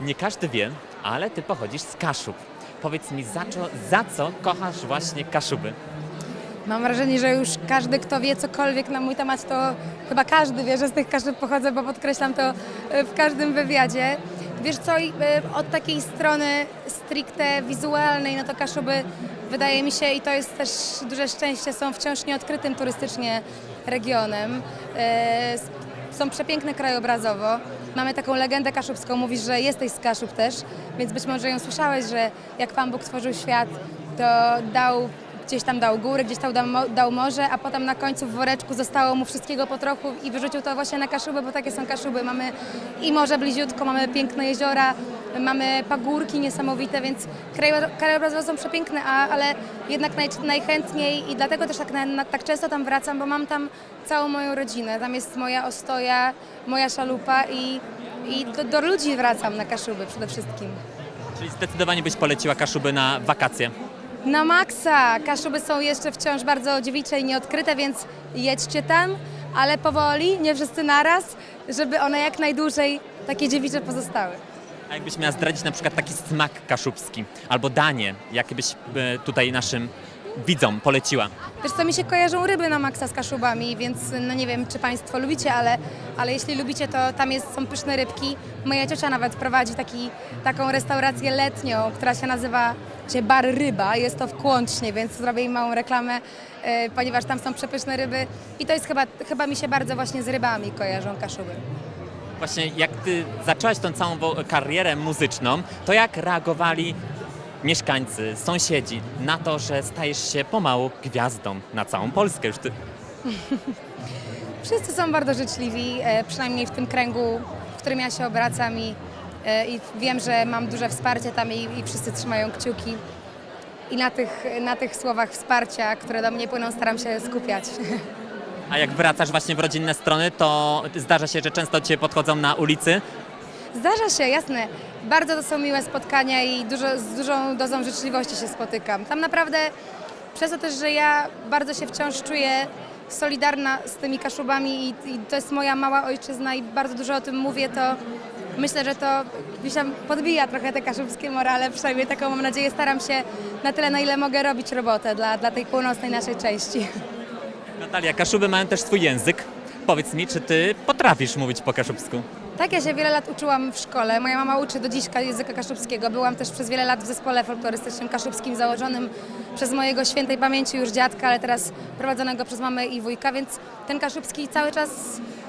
Nie każdy wie, ale ty pochodzisz z Kaszub. Powiedz mi, za co, za co kochasz właśnie Kaszuby? Mam wrażenie, że już każdy, kto wie cokolwiek na mój temat, to chyba każdy wie, że z tych Kaszub pochodzę, bo podkreślam to e, w każdym wywiadzie. Wiesz co, e, od takiej strony stricte wizualnej, no to Kaszuby wydaje mi się, i to jest też duże szczęście, są wciąż nieodkrytym turystycznie regionem. E, Są przepiękne krajobrazowo. Mamy taką legendę kaszubską, mówisz, że jesteś z Kaszub też, więc być może ją słyszałeś, że jak Pan Bóg stworzył świat, to dał gdzieś tam dał góry, gdzieś tam dał, dał morze, a potem na końcu w woreczku zostało mu wszystkiego po trochu i wyrzucił to właśnie na Kaszuby, bo takie są Kaszuby. Mamy i morze bliziutko, mamy piękne jeziora, mamy pagórki niesamowite, więc krajo- krajobrazy są przepiękne, a, ale jednak naj, najchętniej i dlatego też tak, na, tak często tam wracam, bo mam tam całą moją rodzinę. Tam jest moja ostoja, moja szalupa i, i do, do ludzi wracam na Kaszuby przede wszystkim. Czyli zdecydowanie byś poleciła Kaszuby na wakacje. Na maksa! Kaszuby są jeszcze wciąż bardzo dziewicze i nieodkryte, więc jedźcie tam, ale powoli, nie wszyscy naraz, żeby one jak najdłużej takie dziewicze pozostały. A jakbyś miała zdradzić na przykład taki smak kaszubski albo danie, jakie byś e, tutaj naszym widzom poleciła? Wiesz co, mi się kojarzą ryby na maksa z Kaszubami, więc no nie wiem, czy Państwo lubicie, ale, ale jeśli lubicie, to tam jest, są pyszne rybki. Moja ciocia nawet prowadzi taki, taką restaurację letnią, która się nazywa się Bar Ryba. Jest to w Kłącznie, więc zrobię im małą reklamę, e, ponieważ tam są przepyszne ryby i to jest chyba, chyba mi się bardzo właśnie z rybami kojarzą Kaszuby. Właśnie jak ty zaczęłaś tą całą karierę muzyczną, to jak reagowali mieszkańcy, sąsiedzi na to, że stajesz się pomału gwiazdą na całą Polskę już ty? Wszyscy są bardzo życzliwi, e, przynajmniej w tym kręgu, w którym ja się obracam i, e, i wiem, że mam duże wsparcie tam i, i wszyscy trzymają kciuki. I na tych, na tych słowach wsparcia, które do mnie płyną, staram się skupiać. A jak wracasz właśnie w rodzinne strony, to zdarza się, że często cię podchodzą na ulicy. Zdarza się, jasne. Bardzo to są miłe spotkania i dużo, z dużą dozą życzliwości się spotykam. Tam naprawdę, przez to też, że ja bardzo się wciąż czuję solidarna z tymi Kaszubami i, i to jest moja mała ojczyzna i bardzo dużo o tym mówię, to myślę, że to gdzieś podbija trochę te kaszubskie morale, przynajmniej taką mam nadzieję. Staram się na tyle, na ile mogę robić robotę dla, dla tej północnej naszej części. Natalia, Kaszuby mają też swój język. Powiedz mi, czy ty potrafisz mówić po kaszubsku? Tak, ja się wiele lat uczyłam w szkole. Moja mama uczy do dziś języka kaszubskiego. Byłam też przez wiele lat w zespole folklorystycznym kaszubskim założonym przez mojego świętej pamięci już dziadka, ale teraz prowadzonego przez mamę i wujka, więc ten kaszubski cały czas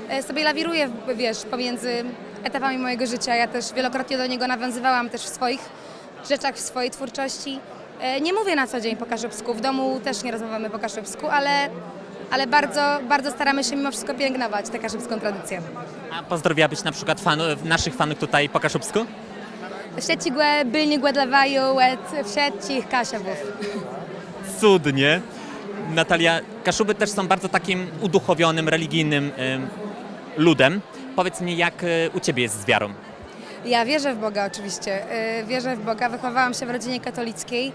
e, sobie lawiruje, wiesz, pomiędzy etapami mojego życia. Ja też wielokrotnie do niego nawiązywałam też w swoich rzeczach, w swojej twórczości. E, Nie mówię na co dzień po kaszubsku, w domu też nie rozmawiamy po kaszubsku, ale, ale bardzo, bardzo staramy się mimo wszystko pielęgnować tę kaszubską tradycję. A pozdrowiłabyś na przykład fanów, naszych fanów tutaj po kaszubsku? Sieci głę, bylni głę dla waju, łet, wsieci, kasiabów. Cudnie. Natalia, Kaszuby też są bardzo takim uduchowionym, religijnym em, ludem. Powiedz mi, jak e, u ciebie jest z wiarą? Ja wierzę w Boga oczywiście, y, wierzę w Boga, wychowałam się w rodzinie katolickiej.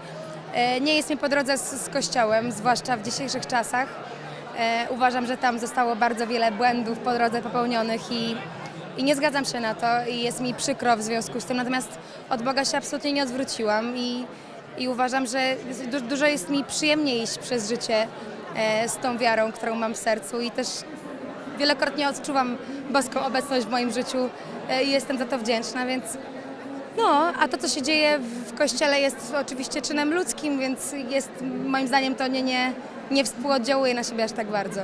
Y, Nie jest mi po drodze z, z Kościołem, zwłaszcza w dzisiejszych czasach. Y, Uważam, że tam zostało bardzo wiele błędów po drodze popełnionych i, i nie zgadzam się na to i jest mi przykro w związku z tym. Natomiast od Boga się absolutnie nie odwróciłam i, i uważam, że du, dużo jest mi przyjemniej iść przez życie e, z tą wiarą, którą mam w sercu i też wielokrotnie odczuwam boską obecność w moim życiu e, i jestem za to wdzięczna, więc no, a to, co się dzieje w kościele jest oczywiście czynem ludzkim, więc jest moim zdaniem to nie, nie, nie współoddziałuje na siebie aż tak bardzo.